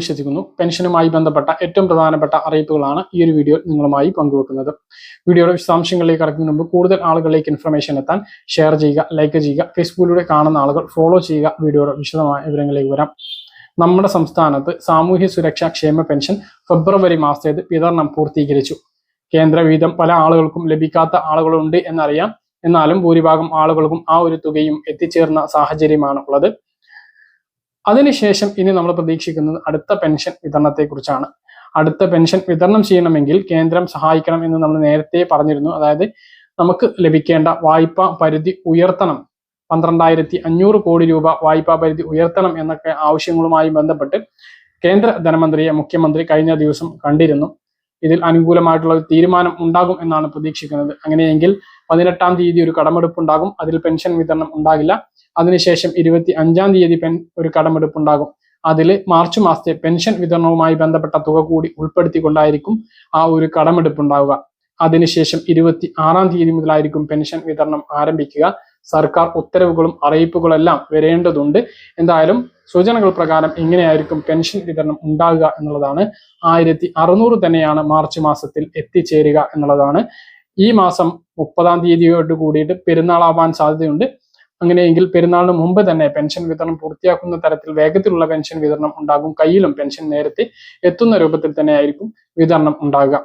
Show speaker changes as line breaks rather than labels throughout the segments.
വിശ്വസിക്കുന്നു. പെൻഷനുമായി ബന്ധപ്പെട്ട ഏറ്റവും പ്രധാനപ്പെട്ട അറിയിപ്പുകളാണ് ഈ ഒരു വീഡിയോ നിങ്ങളുമായി പങ്കുവെക്കുന്നത്. വീഡിയോയുടെ വിശദാംശങ്ങളിലേക്ക് കടക്കുന്നതിന് മുമ്പ് കൂടുതൽ ആളുകളിലേക്ക് ഇൻഫർമേഷൻ എത്താൻ ഷെയർ ചെയ്യുക ലൈക്ക് ചെയ്യുക ഫേസ്ബുക്കിലൂടെ കാണുന്ന ആളുകൾ ഫോളോ ചെയ്യുക വീഡിയോയുടെ വിശദമായ വിവരങ്ങളിലേക്ക് വരാം. നമ്മുടെ സംസ്ഥാനത്ത് സാമൂഹ്യ സുരക്ഷാ ക്ഷേമ പെൻഷൻ ഫെബ്രുവരി മാസത്തേത് വിതരണം പൂർത്തീകരിച്ചു. കേന്ദ്ര വീതം പല ആളുകൾക്കും ലഭിക്കാത്ത ആളുകളുണ്ട് എന്നറിയാം. എന്നാലും ഭൂരിഭാഗം ആളുകൾക്കും ആ ഒരു തുകയും എത്തിച്ചേർന്ന സാഹചര്യമാണ് ഉള്ളത്. അതിനുശേഷം ഇനി നമ്മൾ പ്രതീക്ഷിക്കുന്നത് അടുത്ത പെൻഷൻ വിതരണത്തെക്കുറിച്ചാണ്. അടുത്ത പെൻഷൻ വിതരണം ചെയ്യണമെങ്കിൽ കേന്ദ്രം സഹായിക്കണം എന്ന് നമ്മൾ നേരത്തെ പറഞ്ഞിരുന്നു. അതായത് നമുക്ക് ലഭിക്കേണ്ട വായ്പാ പരിധി ഉയർത്തണം. പന്ത്രണ്ടായിരത്തി അഞ്ഞൂറ് കോടി രൂപ വായ്പാ പരിധി ഉയർത്തണം എന്നൊക്കെ ആവശ്യങ്ങളുമായി ബന്ധപ്പെട്ട് കേന്ദ്ര ധനമന്ത്രിയെ മുഖ്യമന്ത്രി കഴിഞ്ഞ ദിവസം കണ്ടിരുന്നു. ഇതിൽ അനുകൂലമായിട്ടുള്ള ഒരു തീരുമാനം ഉണ്ടാകും എന്നാണ് പ്രതീക്ഷിക്കുന്നത്. അങ്ങനെയെങ്കിൽ പതിനെട്ടാം തീയതി ഒരു കടമെടുപ്പ് ഉണ്ടാകും അതിൽ പെൻഷൻ വിതരണം ഉണ്ടാകില്ല. അതിനുശേഷം ഇരുപത്തി അഞ്ചാം തീയതി പെൻ ഒരു കടമെടുപ്പ് ഉണ്ടാകും അതിൽ മാർച്ച് മാസത്തെ പെൻഷൻ വിതരണവുമായി ബന്ധപ്പെട്ട തുക കൂടി ഉൾപ്പെടുത്തിക്കൊണ്ടായിരിക്കും ആ ഒരു കടമെടുപ്പ് ഉണ്ടാവുക അതിനുശേഷം ഇരുപത്തി ആറാം തീയതി മുതലായിരിക്കും പെൻഷൻ വിതരണം ആരംഭിക്കുക. സർക്കാർ ഉത്തരവുകളും അറിയിപ്പുകളെല്ലാം വരേണ്ടതുണ്ട്. എന്തായാലും സൂചനകൾ പ്രകാരം ഇങ്ങനെയായിരിക്കും പെൻഷൻ വിതരണം ഉണ്ടാകുക എന്നുള്ളതാണ്. ആയിരത്തി അറുന്നൂറ് തന്നെയാണ് മാർച്ച് മാസത്തിൽ എത്തിച്ചേരുക എന്നുള്ളതാണ്. ഈ മാസം മുപ്പതാം തീയതിയോട് കൂടിയിട്ട് പെരുന്നാളാവാൻ സാധ്യതയുണ്ട്. അങ്ങനെയെങ്കിൽ പെരുന്നാളിന് മുമ്പ് തന്നെ പെൻഷൻ വിതരണം പൂർത്തിയാക്കുന്ന തരത്തിൽ വേഗത്തിലുള്ള പെൻഷൻ വിതരണം ഉണ്ടാകും. കയ്യിലും പെൻഷൻ നേരത്തെ എത്തുന്ന രൂപത്തിൽ തന്നെ ആയിരിക്കും വിതരണം ഉണ്ടാകുക.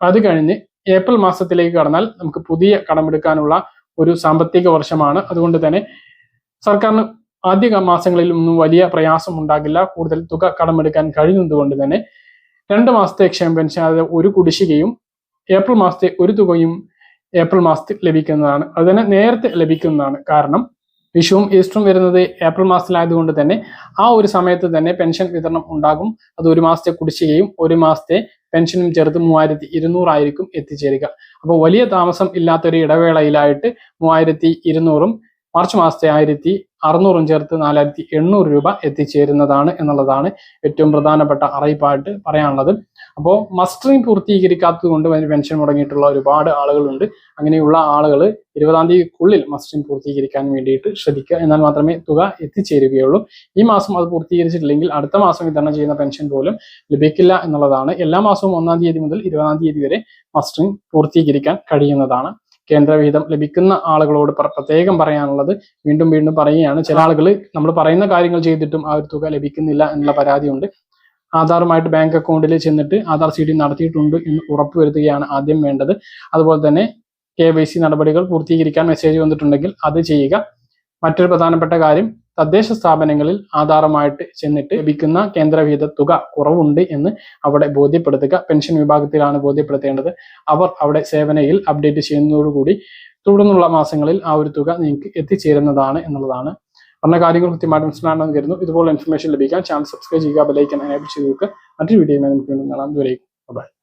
അത് കഴിഞ്ഞ് ഏപ്രിൽ മാസത്തിലേക്ക് കടന്നാൽ നമുക്ക് പുതിയ കടമെടുക്കാനുള്ള ഒരു സാമ്പത്തിക വർഷമാണ്. അതുകൊണ്ട് തന്നെ സർക്കാരിന് ആദ്യ മാസങ്ങളിൽ ഒന്നും വലിയ പ്രയാസം ഉണ്ടാകില്ല. കൂടുതൽ തുക കടമെടുക്കാൻ കഴിയുന്നതുകൊണ്ട് തന്നെ രണ്ട് മാസത്തെ ക്ഷേമ പെൻഷൻ അതായത് ഒരു കുടിശ്ശികയും ഏപ്രിൽ മാസത്തെ ഒരു തുകയും ഏപ്രിൽ മാസത്തിൽ ലഭിക്കുന്നതാണ്. അത് തന്നെ നേരത്തെ ലഭിക്കുന്നതാണ്. കാരണം വിഷുവും ഈസ്റ്ററും വരുന്നത് ഏപ്രിൽ മാസത്തിലായതുകൊണ്ട് തന്നെ ആ ഒരു സമയത്ത് തന്നെ പെൻഷൻ വിതരണം ഉണ്ടാകും. അത് ഒരു മാസത്തെ കുടിശ്ശികയും ഒരു മാസത്തെ പെൻഷനും ചേർത്ത് മൂവായിരത്തി ഇരുന്നൂറായിരിക്കും എത്തിച്ചേരുക. അപ്പോൾ വലിയ താമസം ഇല്ലാത്തൊരു ഇടവേളയിലായിട്ട് മൂവായിരത്തി ഇരുന്നൂറും മാർച്ച് മാസത്തെ ആയിരത്തി അറുന്നൂറും ചേർത്ത് നാലായിരത്തി എണ്ണൂറ് രൂപ എത്തിച്ചേരുന്നതാണ് എന്നുള്ളതാണ് ഏറ്റവും പ്രധാനപ്പെട്ട അറിയിപ്പായിട്ട് പറയാനുള്ളത്. അപ്പോൾ മസ്റ്ററിംഗ് പൂർത്തീകരിക്കാത്തത് കൊണ്ട് പെൻഷൻ മുടങ്ങിയിട്ടുള്ള ഒരുപാട് ആളുകളുണ്ട്. അങ്ങനെയുള്ള ആളുകൾ ഇരുപതാം തീയതിക്കുള്ളിൽ മസ്റ്ററിംഗ് പൂർത്തീകരിക്കാൻ വേണ്ടിയിട്ട് ശ്രദ്ധിക്കുക. എന്നാൽ മാത്രമേ തുക എത്തിച്ചേരുകയുള്ളൂ. ഈ മാസം അത് പൂർത്തീകരിച്ചിട്ടില്ലെങ്കിൽ അടുത്ത മാസം വിതരണം ചെയ്യുന്ന പെൻഷൻ പോലും ലഭിക്കില്ല എന്നുള്ളതാണ്. എല്ലാ മാസവും ഒന്നാം തീയതി മുതൽ ഇരുപതാം തീയതി വരെ മസ്റ്ററിംഗ് പൂർത്തീകരിക്കാൻ കഴിയുന്നതാണ്. കേന്ദ്രവിഹിതം ലഭിക്കുന്ന ആളുകളോട് പ്രത്യേകം പറയാനുള്ളത് വീണ്ടും വീണ്ടും പറയുകയാണ്. ചില ആളുകൾ നമ്മൾ പറയുന്ന കാര്യങ്ങൾ ചെയ്തിട്ടും ആ ഒരു തുക ലഭിക്കുന്നില്ല എന്നുള്ള പരാതിയുണ്ട്. ആധാറുമായിട്ട് ബാങ്ക് അക്കൗണ്ടിൽ ചെന്നിട്ട് ആധാർ സി ഡി നടത്തിയിട്ടുണ്ട് എന്ന് ഉറപ്പുവരുത്തുകയാണ് ആദ്യം വേണ്ടത്. അതുപോലെ തന്നെ കെ വൈ സി നടപടികൾ പൂർത്തീകരിക്കാൻ മെസ്സേജ് വന്നിട്ടുണ്ടെങ്കിൽ അത് ചെയ്യുക. മറ്റൊരു പ്രധാനപ്പെട്ട കാര്യം തദ്ദേശ സ്ഥാപനങ്ങളിൽ ആധാരമായിട്ട് ചെന്നിട്ട് ലഭിക്കുന്ന കേന്ദ്രവിഹിത തുക കുറവുണ്ട് എന്ന് അവിടെ ബോധ്യപ്പെടുത്തുക. പെൻഷൻ വിഭാഗത്തിലാണ് ബോധ്യപ്പെടുത്തേണ്ടത്. അവർ അവിടെ സേവനയിൽ അപ്ഡേറ്റ് ചെയ്യുന്നതോടുകൂടി തുടർന്നുള്ള മാസങ്ങളിൽ ആ ഒരു തുക നിങ്ങൾക്ക് എത്തിച്ചേരുന്നതാണ് എന്നുള്ളതാണ്. പറഞ്ഞ കാര്യങ്ങൾ കൃത്യമായിട്ട് മനസ്സിലാണെന്ന് കരുതുന്നു. ഇതുപോലെ ഇൻഫർമേഷൻ ലഭിക്കാൻ ചാനൽ സബ്സ്ക്രൈബ് ചെയ്യുക ബെലൈക്കൻ എനേബിൾ ചെയ്ത് വെക്കുക. മറ്റൊരു വീഡിയോയുമായി നമുക്ക് വീണ്ടും കാണാം. ദൂരേക്കും ബൈ